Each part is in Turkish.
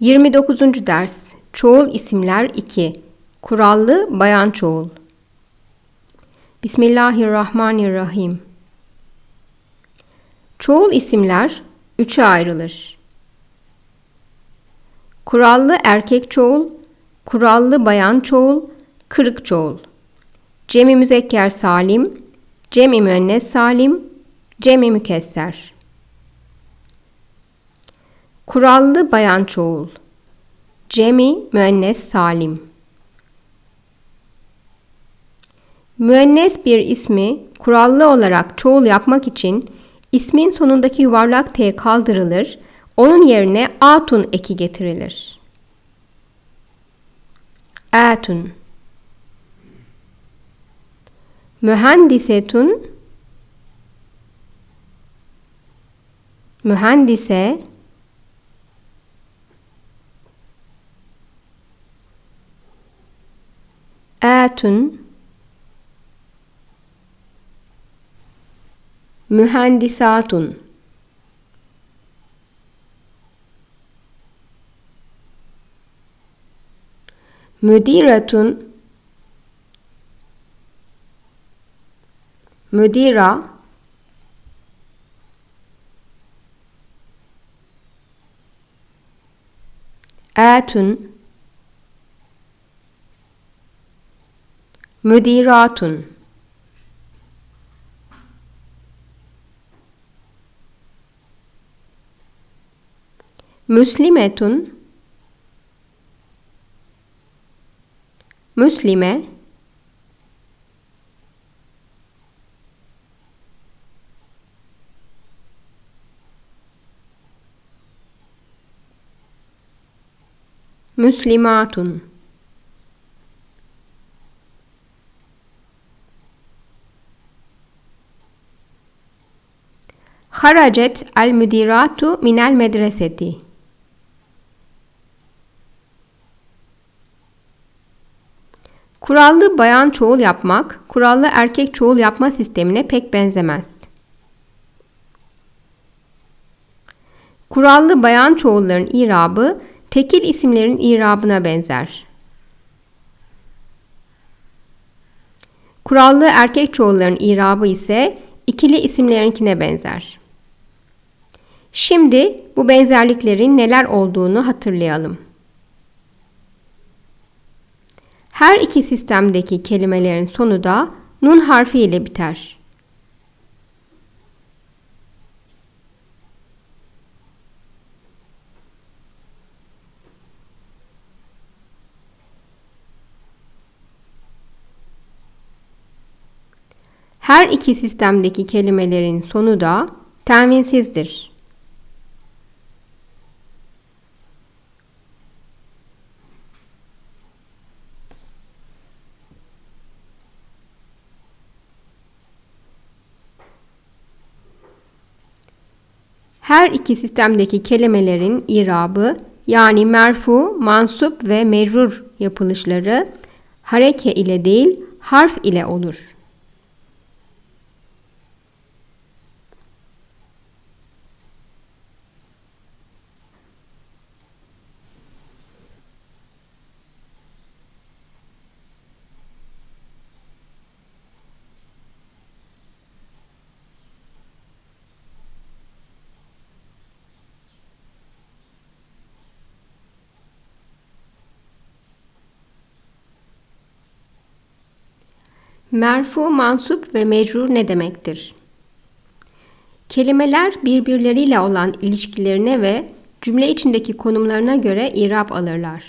29. ders Çoğul isimler 2 Kurallı bayan çoğul Bismillahirrahmanirrahim Çoğul isimler üçe ayrılır. Kurallı erkek çoğul, kurallı bayan çoğul, kırık çoğul. Cemi müzekker salim, cemi müennes salim, cemi mükesser. Kurallı bayan çoğul. Cemi müennes salim. Müennes bir ismi kurallı olarak çoğul yapmak için ismin sonundaki yuvarlak T kaldırılır, onun yerine atun eki getirilir. Atun Mühendisetun Mühendise Atun Mühendisatun Müdiretun Müdira Atun Müdiratun. Müslimetun. Müslime. Müslimatun Haracet el müdiratu minel medreseti. Kurallı bayan çoğul yapmak, kurallı erkek çoğul yapma sistemine pek benzemez. Kurallı bayan çoğulların irabı, tekil isimlerin irabına benzer. Kurallı erkek çoğulların irabı ise ikili isimlerinkine benzer. Şimdi bu benzerliklerin neler olduğunu hatırlayalım. Her iki sistemdeki kelimelerin sonu da nun harfi ile biter. Her iki sistemdeki kelimelerin sonu da tenvinsizdir. Her iki sistemdeki kelimelerin irabı yani merfu, mansup ve mecrur yapılışları hareke ile değil harf ile olur. Merfu, mansup ve mecrur ne demektir? Kelimeler birbirleriyle olan ilişkilerine ve cümle içindeki konumlarına göre irab alırlar.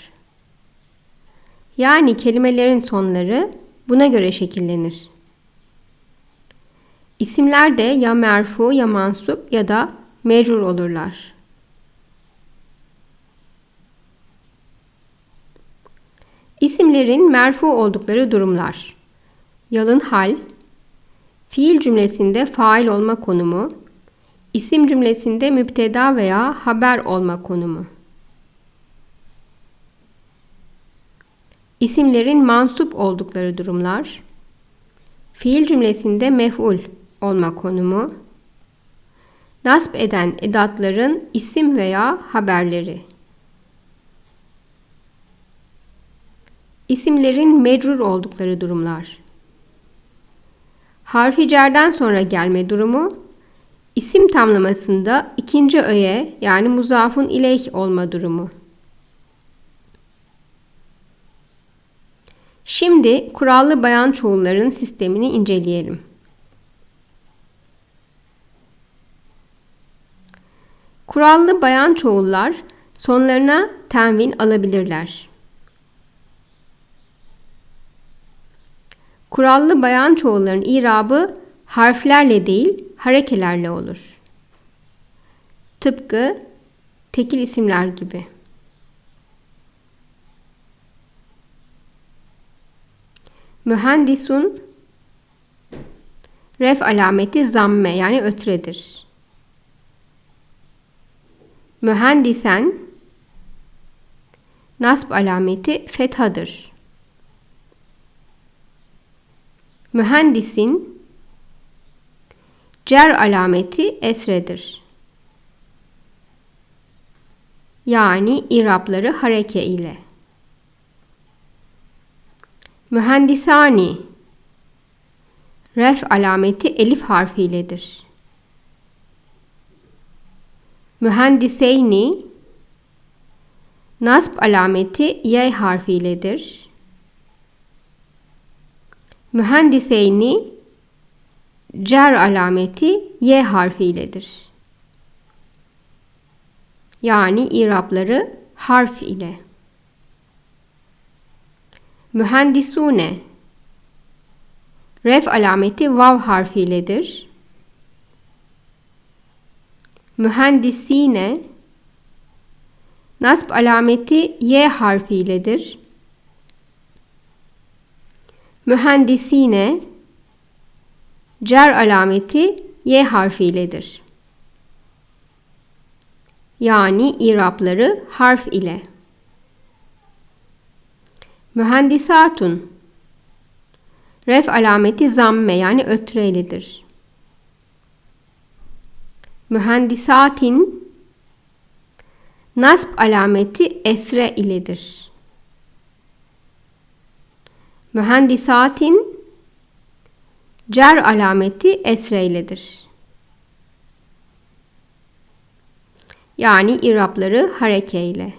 Yani kelimelerin sonları buna göre şekillenir. İsimler de ya merfu ya mansup ya da mecrur olurlar. İsimlerin merfu oldukları durumlar. Yalın hal, fiil cümlesinde fail olma konumu, isim cümlesinde müpteda veya haber olma konumu. İsimlerin mansup oldukları durumlar, fiil cümlesinde mef'ul olma konumu, nasp eden edatların isim veya haberleri. İsimlerin mecrur oldukları durumlar. Harfi cerden sonra gelme durumu, isim tamlamasında ikinci öğe yani muzafun ileyh olma durumu. Şimdi kurallı bayan çoğulların sistemini inceleyelim. Kurallı bayan çoğullar sonlarına tenvin alabilirler. Kurallı bayan çoğulların irabı harflerle değil harekelerle olur. Tıpkı tekil isimler gibi. Mühendisun ref alameti zamme yani ötredir. Mühendisen nasb alameti fethadır. Mühendisin cer alameti esredir. Yani irapları hareke ile. Mühendisani ref alameti elif harfiyledir. Mühendiseyni nasb alameti y harfiyledir. Mühendiseyni cer alameti y harfiyledir. Yani irapları harf ile. Mühendisune ref alameti vav harfiyledir. Mühendisine nasb alameti y harfiyledir. Mühendisine cer alameti y harfiyledir. Yani irapları harf ile. Mühendisatun ref alameti zamme yani ötreylidir. Mühendisatin nasb alameti esre iledir. Mühendisatin cer alameti esre iledir. Yani irapları hareke ile.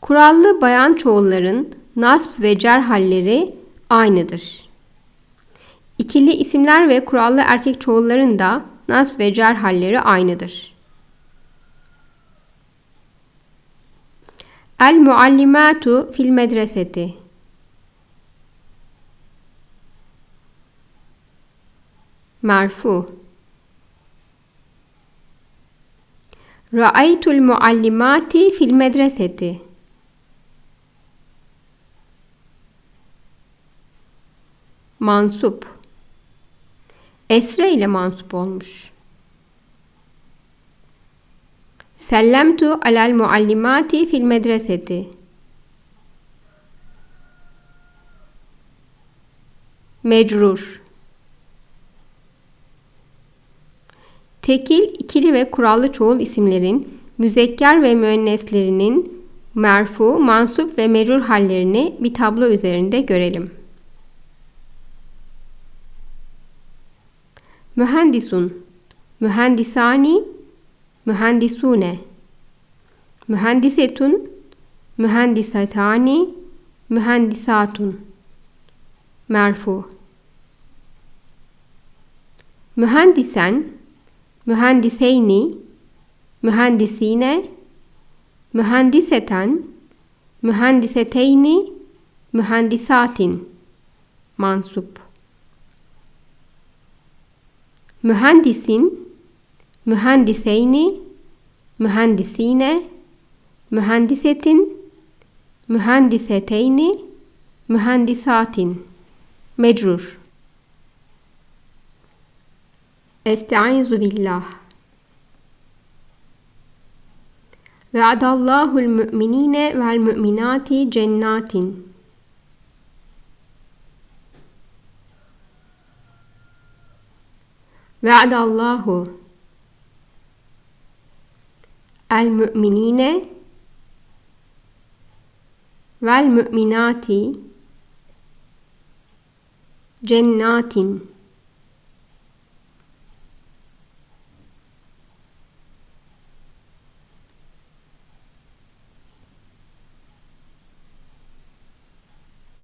Kurallı bayan çoğulların nasb ve cer halleri aynıdır. İkili isimler ve kurallı erkek çoğulların da nasb ve cer halleri aynıdır. El muallimatu fil medreseti. Merfu Ra'aytul muallimati fil medreseti. Mansup. Esre ile mansup olmuş. Sellemtu alel muallimati fil medreseti. Mecrur Tekil, ikili ve kurallı çoğul isimlerin müzekker ve müenneslerinin merfu, mansup ve mecrur hallerini bir tablo üzerinde görelim. Mühendisun, mühendisani, mühendisune, mühendisetun, mühendisatani, mühendisatun, merfu. Mühendisen, mühendiseyni, mühendisine, mühendiseten, mühendiseteyni, mühendisatin, mansup. Mühendisin, mühendiseyni, mühendisine, mühendisetin, mühendiseteyni, mühendisatin. Mecrur. Estaizu billah. Ve'adallahu l-mü'minine vel-mü'minati cennatin. Ve'adallahu el müminine vel mü'minati cennatin